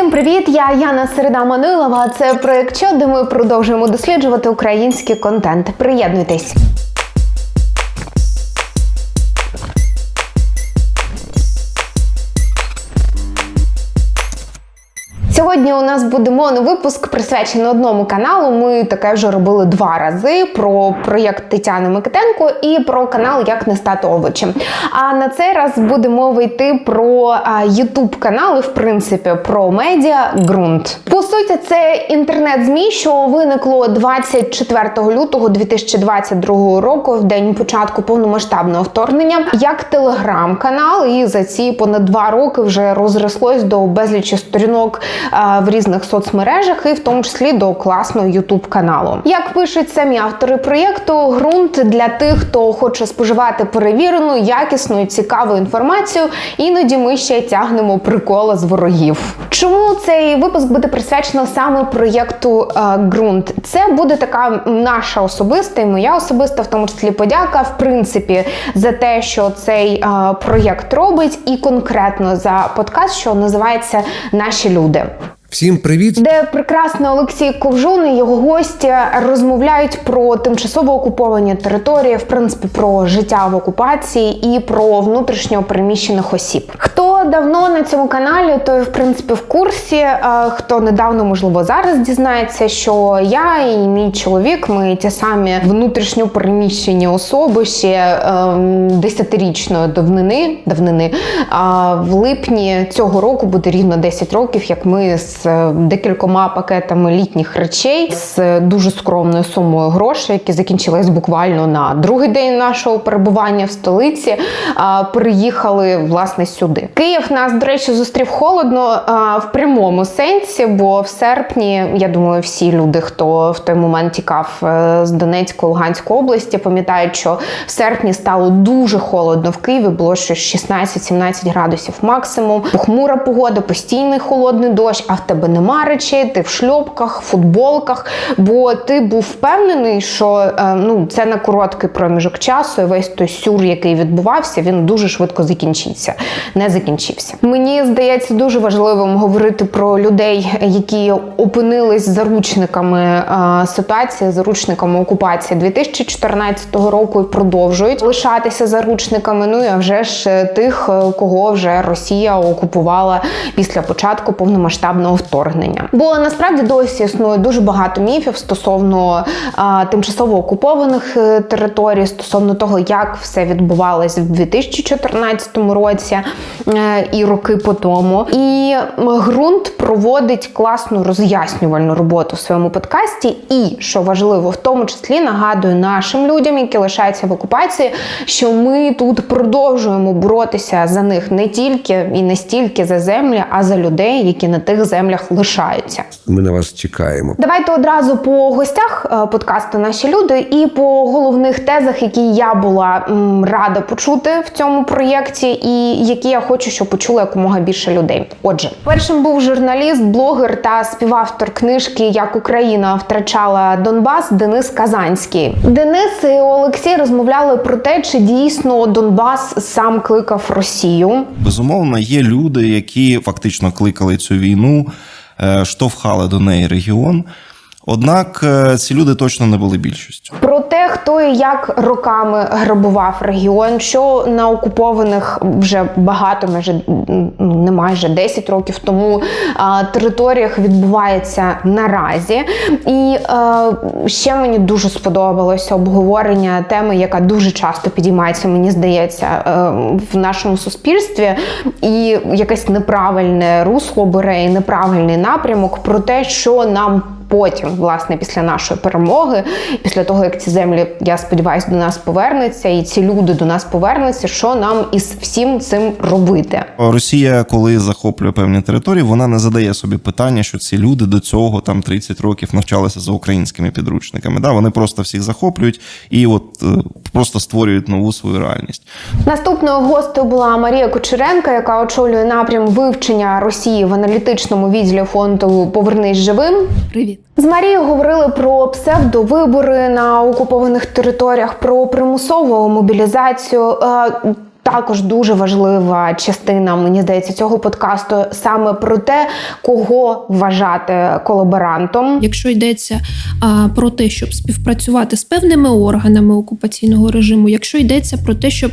Усім привіт! Я Яна Середа Манилова. Це проект «Що?», де ми продовжуємо досліджувати український контент. Приєднуйтесь. Сьогодні у нас буде моновипуск присвячений одному каналу. Ми таке вже робили два рази про проєкт Тетяни Микитенко і про канал Як не стати овочем. А на цей раз буде мова йти про Ютуб канали, в принципі, про медіа ґрунт. По суті, це інтернет-змі, що виникло 24 лютого 2022 року, в день початку повномасштабного вторгнення, як телеграм-канал, і за ці понад два роки вже розрослось до безлічі сторінок в різних соцмережах, і в тому числі до класного youtube каналу. Як пишуть самі автори проєкту, ґрунт для тих, хто хоче споживати перевірену, якісну і цікаву інформацію. Іноді ми ще тягнемо прикола з ворогів. Чому цей випуск буде присвячено саме проєкту ґрунт? Це буде така наша особиста і моя особиста, в тому числі подяка, в принципі, за те, що цей проєкт робить, і конкретно за подкаст, що називається Наші люди. Всім привіт! Де прекрасно Олексій Ковжун і його гості розмовляють про тимчасово окуповані території, в принципі, про життя в окупації і про внутрішньо переміщених осіб. Хто давно на цьому каналі, той в принципі в курсі. Хто недавно, можливо, зараз дізнається, що я і мій чоловік, ми ті самі внутрішньо переміщені особи ще десятирічної давнини давнини. А в липні цього року буде рівно 10 років, як ми з з декількома пакетами літніх речей з дуже скромною сумою грошей, які закінчились буквально на другий день нашого перебування в столиці. Переїхали власне сюди. Київ нас, до речі, зустрів холодно в прямому сенсі, бо в серпні, я думаю, всі люди, хто в той момент тікав е, з Донецької Луганської області, пам'ятають, що в серпні стало дуже холодно в Києві. Було щось 16-17 градусів максимум. Похмура погода, постійний холодний дощ. А в тебе нема речей, ти в шльопках, футболках, бо ти був впевнений, що е, ну це на короткий проміжок часу, і весь той сюр, який відбувався, він дуже швидко закінчиться. Не закінчився. Мені здається дуже важливим говорити про людей, які опинились заручниками е, ситуації, заручниками окупації 2014 року і продовжують лишатися заручниками. Ну і а вже ж е, тих, кого вже Росія окупувала після початку повномасштабного вторгнення. Бо насправді досі існує дуже багато міфів стосовно а, тимчасово окупованих е, територій, стосовно того, як все відбувалось в 2014 році і роки по тому. І ґрунт проводить класну роз'яснювальну роботу в своєму подкасті. І що важливо, в тому числі нагадую нашим людям, які лишаються в окупації, що ми тут продовжуємо боротися за них не тільки і не стільки за землі, а за людей, які на тих землях землях лишаються. Ми на вас чекаємо. Давайте одразу по гостях е, подкасту наші люди і по головних тезах, які я була рада почути в цьому проєкті, і які я хочу, щоб почули якомога більше людей. Отже, першим був журналіст, блогер та співавтор книжки Як Україна втрачала Донбас Денис Казанський. Денис і Олексій розмовляли про те, чи дійсно Донбас сам кликав Росію. Безумовно, є люди, які фактично кликали цю війну. Е, штовхали до неї регіон. Однак е, ці люди точно не були більшістю. Про те, хто і як роками грабував регіон, що на окупованих вже багато, майже ну, не майже 10 років тому а, територіях відбувається наразі. І а, ще мені дуже сподобалося обговорення теми, яка дуже часто підіймається, мені здається, е, в нашому суспільстві, і якесь неправильне русло бере і неправильний напрямок про те, що нам потім, власне, після нашої перемоги, після того як ці землі, я сподіваюся, до нас повернуться, і ці люди до нас повернуться. Що нам із всім цим робити? Росія, коли захоплює певні території, вона не задає собі питання, що ці люди до цього там 30 років навчалися за українськими підручниками. Да, вони просто всіх захоплюють і от е, просто створюють нову свою реальність. Наступною гостею була Марія Кочеренка, яка очолює напрям вивчення Росії в аналітичному відділі фонду Повернись живим. Привіт. З Марією говорили про псевдовибори на окупованих територіях, про примусову мобілізацію. Також дуже важлива частина, мені здається, цього подкасту саме про те, кого вважати колаборантом. Якщо йдеться а, про те, щоб співпрацювати з певними органами окупаційного режиму, якщо йдеться про те, щоб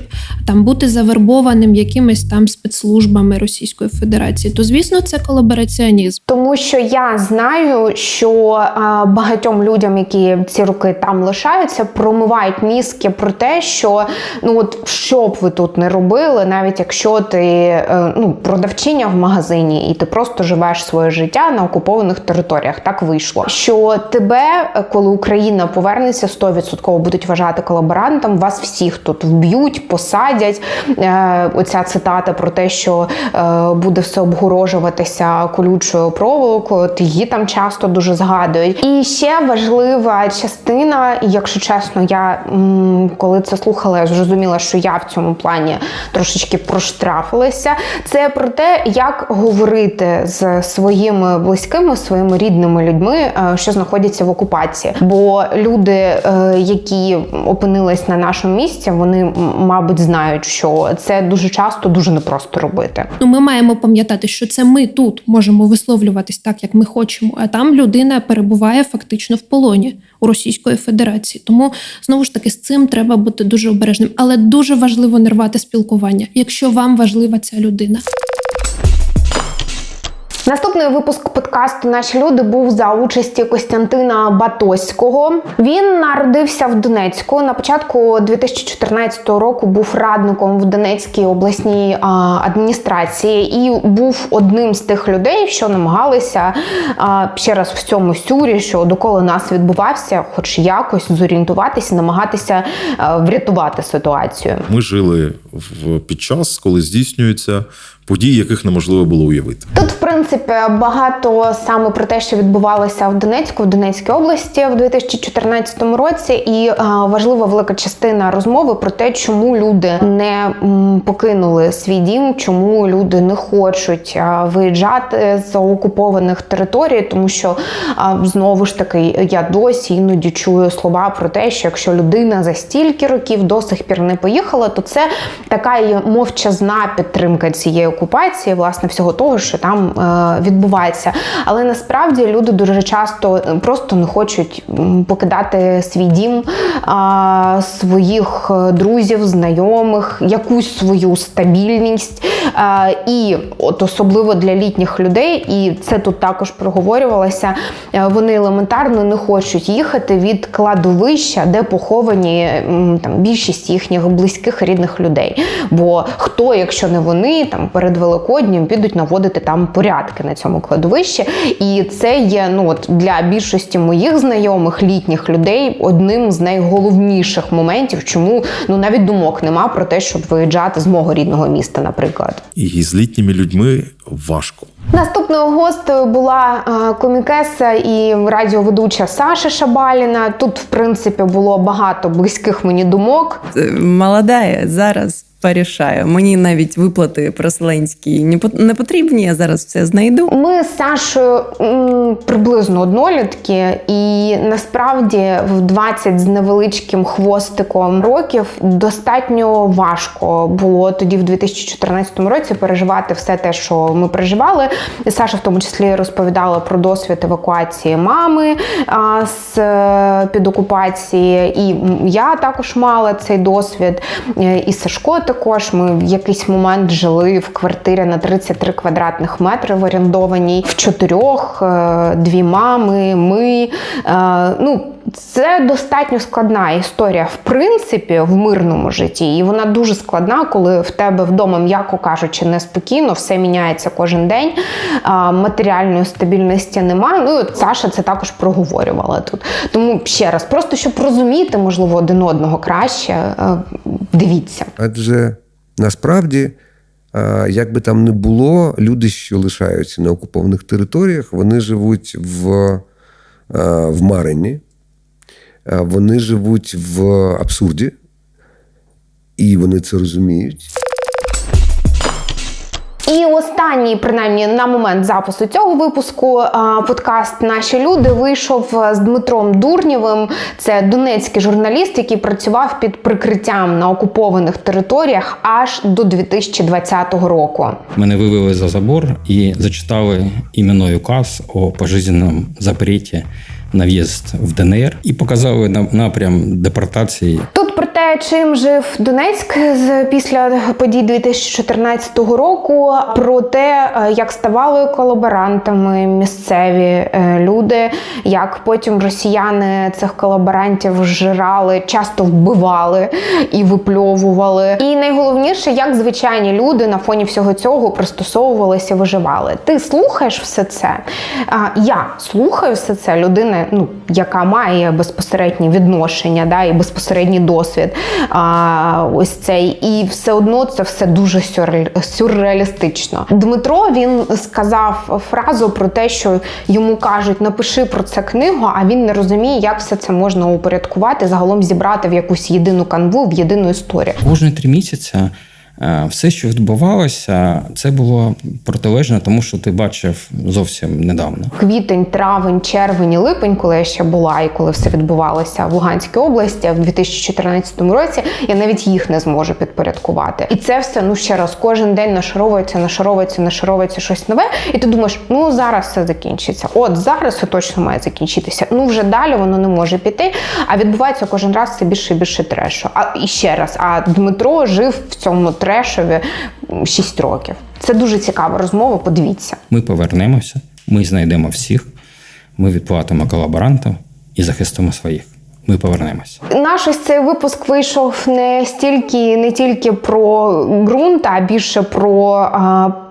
там бути завербованим якимись там спецслужбами Російської Федерації, то звісно це колабораціонізм. Тому що я знаю, що а, багатьом людям, які ці роки там лишаються, промивають мізки про те, що ну от що б ви тут не робили, навіть якщо ти е, ну продавчиня в магазині і ти просто живеш своє життя на окупованих територіях, так вийшло. Що тебе, е, коли Україна повернеться, 100% будуть вважати колаборантом, вас всіх тут вб'ють, посадять. Е, Оця цитата про те, що буде все обгорожуватися колючою проволокою, її там часто дуже згадують. І ще важлива частина, якщо чесно, я коли це слухала, я зрозуміла, що я в цьому плані трошечки проштрафилася. Це про те, як говорити з своїми близькими, своїми рідними людьми, е, що знаходяться в окупації. Бо люди, е, які опинились на нашому місці, вони мабуть знають, що це дуже часто дуже непросто робити. Ну, ми маємо пам'ятати, що це ми тут можемо висловлюватись так, як ми хочемо, а там людина перебуває фактично в полоні у Російської Федерації. Тому знову ж таки з цим треба бути дуже обережним, але дуже важливо не рвати спілкування, якщо вам важлива ця людина. Наступний випуск подкасту Наші люди був за участі Костянтина Батоського. Він народився в Донецьку. На початку 2014 року був радником в Донецькій обласній адміністрації і був одним з тих людей, що намагалися ще раз в цьому сюрі, що доколи нас відбувався, хоч якось зорієнтуватися, намагатися врятувати ситуацію. Ми жили в під час, коли здійснюються події, яких неможливо було уявити. Тут, в принципі, багато саме про те, що відбувалося в Донецьку, в Донецькій області в 2014 році, і а, важлива велика частина розмови про те, чому люди не покинули свій дім, чому люди не хочуть а, виїжджати з окупованих територій, тому що а, знову ж таки я досі іноді чую слова про те, що якщо людина за стільки років до сих пір не поїхала, то це така мовчазна підтримка цієї окупації, власне, всього того, що там е, відбувається. Але насправді люди дуже часто е, просто не хочуть покидати свій дім, своїх е, друзів, знайомих, якусь свою стабільність. І от особливо для літніх людей, і це тут також проговорювалося. е, Вони елементарно не хочуть їхати від кладовища, де поховані там більшість їхніх близьких рідних людей. Бо хто, якщо не вони, там перед Великоднім підуть наводити там порядки на цьому кладовищі. І це є ну от для більшості моїх знайомих літніх людей одним з найголовніших моментів, чому ну навіть думок нема про те, щоб виїжджати з мого рідного міста, наприклад. І з літніми людьми важко. Наступною гостею була е, комікеса і радіоведуча Саша Шабаліна. Тут, в принципі, було багато близьких мені думок. Е, молода зараз порішаю. Мені навіть виплати проселенські не пот- потрібні. Я зараз все знайду. Ми з Сашою приблизно однолітки, і насправді в 20 з невеличким хвостиком років достатньо важко було тоді, в 2014 році, переживати все те, що ми переживали. Саша в тому числі розповідала про досвід евакуації мами а, з е, під окупації. І я також мала цей досвід. Е, І Сашко також. Ми в якийсь момент жили в квартирі на 33 квадратних метри в орендованій в чотирьох, е, дві мами, ми. Е, Ну, це достатньо складна історія, в принципі, в мирному житті. І вона дуже складна, коли в тебе вдома, м'яко кажучи, неспокійно, все міняється кожен день. Матеріальної стабільності немає. Ну от Саша це також проговорювала тут. Тому ще раз, просто щоб розуміти, можливо, один одного краще, е, дивіться. Адже насправді, е, як би там не було, люди, що лишаються на окупованих територіях, вони живуть в, е, в Марині, е, вони живуть в абсурді, і вони це розуміють. Останній, принаймні на момент запису цього випуску, подкаст Наші люди вийшов з Дмитром Дурнєвим. Це донецький журналіст, який працював під прикриттям на окупованих територіях аж до 2020 року. Мене вивели за забор і зачитали іменной указ о пожизненном запреті на в'їзд в ДНР і показали на- напрям депортації Тут про чим жив Донецьк після подій 2014 року, про те, е, як ставали колаборантами місцеві е, люди, як потім росіяни цих колаборантів жирали, часто вбивали і випльовували. І найголовніше, як звичайні люди на фоні всього цього пристосовувалися, виживали. Ти слухаєш все це? Я слухаю все це. Людина, ну яка має безпосереднє відношення, да, і безпосередній досвід. А, ось цей, і все одно це все дуже сюрреалістично. Дмитро він сказав фразу про те, що йому кажуть, напиши про це книгу, а він не розуміє, як все це можна упорядкувати, загалом зібрати в якусь єдину канву, в єдину історію. Кожні три місяці все, що відбувалося, це було протилежно тому, що ти бачив зовсім недавно. квітень, травень, червень, і липень, коли я ще була, і коли все відбувалося в Луганській області в 2014 році, я навіть їх не зможу підпорядкувати. І це все ну ще раз кожен день нашаровується, нашаровується, нашаровується щось нове. І ти думаєш, ну зараз все закінчиться. От зараз все точно має закінчитися. Ну вже далі воно не може піти. А відбувається кожен раз все більше і більше трешу. А і ще раз, а Дмитро жив в цьому трешові 6 років. Це дуже цікава розмова. Подивіться. Ми повернемося, ми знайдемо всіх, ми відплатимо колаборантам і захистимо своїх. Ми повернемося. Наш ось цей випуск вийшов не стільки не тільки про ґрунт, а більше про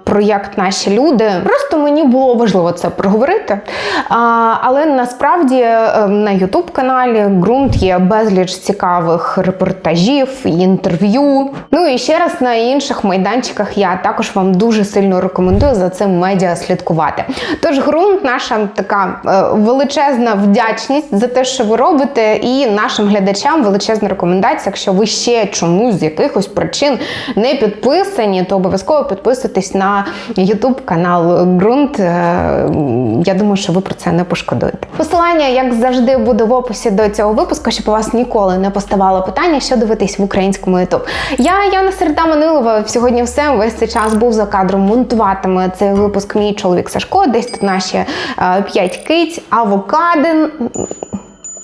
проєкт наші люди. Просто мені було важливо це проговорити. А, але насправді е, на Ютуб каналі ґрунт є безліч цікавих репортажів, інтерв'ю. Ну і ще раз на інших майданчиках я також вам дуже сильно рекомендую за цим медіа слідкувати. Тож ґрунт наша така е, величезна вдячність за те, що ви робите, і нашим глядачам величезна рекомендація. Якщо ви ще чомусь з якихось причин не підписані, то обов'язково підписуйтесь на YouTube канал ґрунт. Е, Я думаю, що ви про це не пошкодуєте. Посилання, як завжди, буде в описі до цього випуску, щоб у вас ніколи не поставало питання, що дивитись в українському YouTube. Я Яна Середа Манилова. Сьогодні все. Весь цей час був за кадром. Монтуватиме цей випуск мій чоловік Сашко. Десь тут наші е, п'ять киць, авокадин.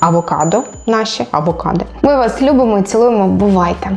Авокадо наші авокадо. Ми вас любимо і цілуємо. Бувайте!